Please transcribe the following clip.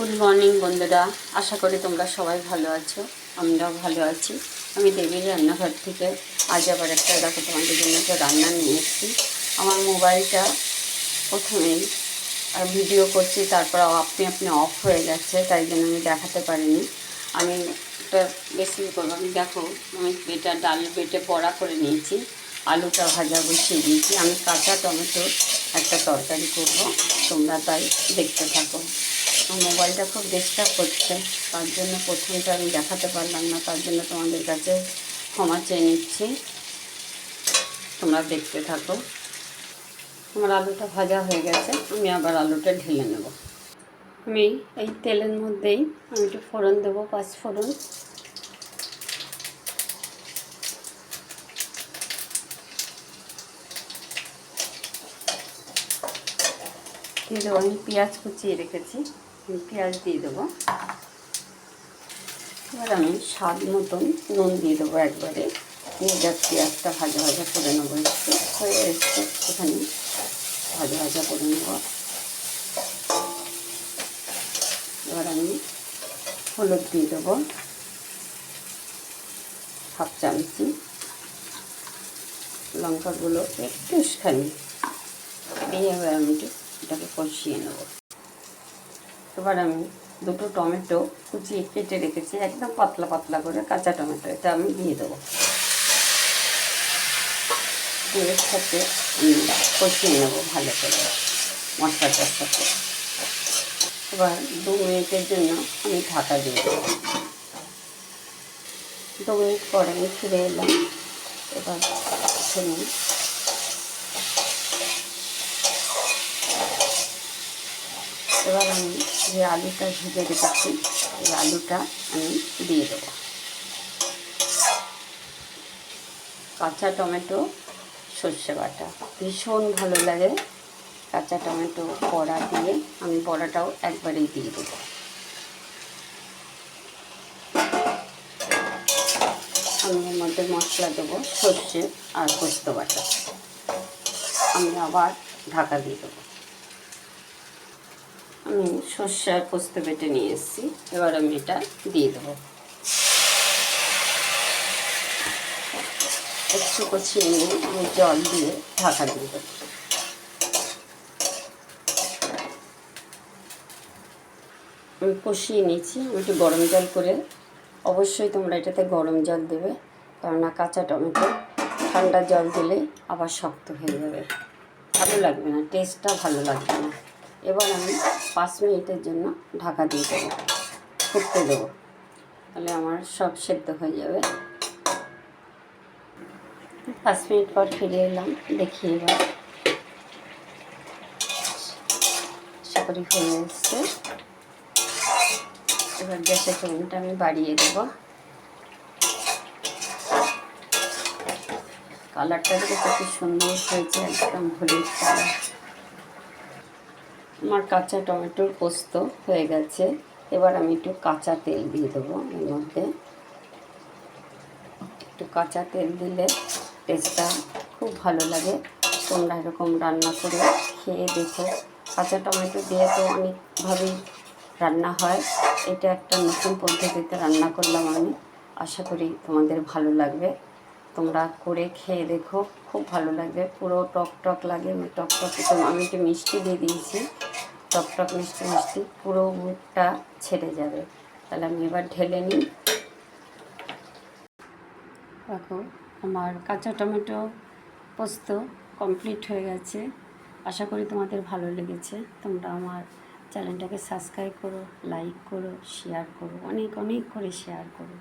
Good morning বন্ধুরা। আশা করি তোমরা সবাই ভালো আছো, আমরাও ভালো আছি। আমি দেবীর রান্নাঘর থেকে আজ আবার একটা, দেখো, তোমাদের জন্য একটা রান্না নিয়ে এসেছি। আমার মোবাইলটা প্রথমেই আর ভিডিও করছি, তারপর আপনি আপনি অফ হয়ে যাচ্ছে তাই জন্য আমি দেখাতে পারিনি। আমি একটা বেশি করব, আমি দেখো, আমি এটা ডাল বেটে বড়া করে নিয়েছি, আলুটা ভাজা বসিয়ে দিয়েছি। আমি কাঁচা টমেটো একটা তরকারি করব, তোমরা তাই দেখতে থাকো। মোবাইলটা খুব ডিস্টার্ব করছে। তার জন্য প্রথমটা আমি দেখাতে পারলাম না, তার জন্য তোমাদের কাছে ক্ষমা চেয়ে নিচ্ছি। তোমরা দেখতে থাকো। আমার আলুটা ভাজা হয়ে গেছে, আমি আবার আলুটা ঢেলে নেব। আমি এই তেলের মধ্যেই আমি একটু ফোড়ন দেবো, পাঁচ ফোড়ন। দিয়ে আমি পেঁয়াজ কুচিয়ে রেখেছি। পেঁয়াজ দিয়ে দেবো। এবার আমি স্বাদ মতন নুন দিয়ে দেবো একবারে। যা পেঁয়াজটা ভাজা ভাজা করে নেব একটু। হয়ে এসছে এখানে ভাজা ভাজা করে নেব। এবার আমি হলুদ দিয়ে দেবো। হাফ চামচি। লঙ্কাগুলো একটু খানি দিয়ে এবার আমি এটাকে কষিয়ে নেব। এবার আমি দুটো টমেটো কুচিয়ে কেটে রেখেছি, একদম পাতলা পাতলা করে কাঁচা টমেটো, এটা আমি দিয়ে দেবো। দিয়ে সাথে আমি কষিয়ে নেব ভালো করে মশলাটার সাথে। এবার দু মিনিটের জন্য আমি ঢাকা দিয়ে দেবো। দু মিনিট পরে আমি ফিরে এলাম। এবার এখানে এবার আমি যে আলুটা ভেজে রেখেছি, এই আলুটা আমি দিয়ে দেবো। কাঁচা টমেটো, সর্ষে বাটা। ভীষণ ভালো লাগে কাঁচা টমেটো বড়া দিয়ে। আমি বড়াটাও একবারেই দিয়ে দেবো। আমি এর মধ্যে মশলা দেবো, সর্ষে আর পোস্ত বাটা। আমি আবার ঢাকা দিয়ে দেবো। আমি সর্ষে আর পোস্ত বেটে নিয়ে এসেছি এবার আমি এটা দিয়ে দেবো। একটু কষিয়ে নিয়ে আমি জল দিয়ে ঢাকা দিয়ে দেবো। আমি কষিয়ে নিয়েছি, আমি একটু গরম জল করে। অবশ্যই তোমরা এটাতে গরম জল দেবে, কেননা কাঁচা টমেটো ঠান্ডা জল দিলে আবার শক্ত হয়ে যাবে। ভালো লাগবে না টেস্টটা ভালো লাগবে না। এবার আমি পাঁচ মিনিটের জন্য ঢাকা দিয়ে দেবো, ফুটতে দেবো। তাহলে আমার সব সেদ্ধ হয়ে যাবে। পাঁচ মিনিট পর ফিরে এলাম, দেখি এবার। করি হয়ে এসছে। এবার গ্যাসের ফ্লেমটা আমি বাড়িয়ে দেব। কালারটা দেখে কত সুন্দর হয়েছে, একদম হলুদ কালার। আমার কাঁচা টমেটোর পোস্ত হয়ে গেছে। এবার আমি একটু কাঁচা তেল দিয়ে দেবো এর মধ্যে। একটু কাঁচা তেল দিলে টেস্টটা খুব ভালো লাগে। তোমরা এরকম রান্না করে খেয়ে দেখো। কাঁচা টমেটো দিয়ে তো অনেকভাবেই রান্না হয়। এটা একটা নতুন পদ্ধতিতে রান্না করলাম আমি। আশা করি তোমাদের ভালো লাগবে। তোমরা করে খেয়ে দেখো। খুব ভালো লাগবে। পুরো টক টক লাগে টক টক আমি একটু মিষ্টি দিয়ে দিয়েছি। টক মিষ্টি মিষ্টি পুরো মুখটা ছেড়ে যাবে। তাহলে আমি এবার ঢেলে নিই। দেখো, আমার কাঁচা টমেটো পোস্ত কমপ্লিট হয়ে গেছে। আশা করি তোমাদের ভালো লেগেছে। তোমরা আমার চ্যানেলটাকে সাবস্ক্রাইব করো, লাইক করো, শেয়ার করো, অনেক অনেক করে শেয়ার করো।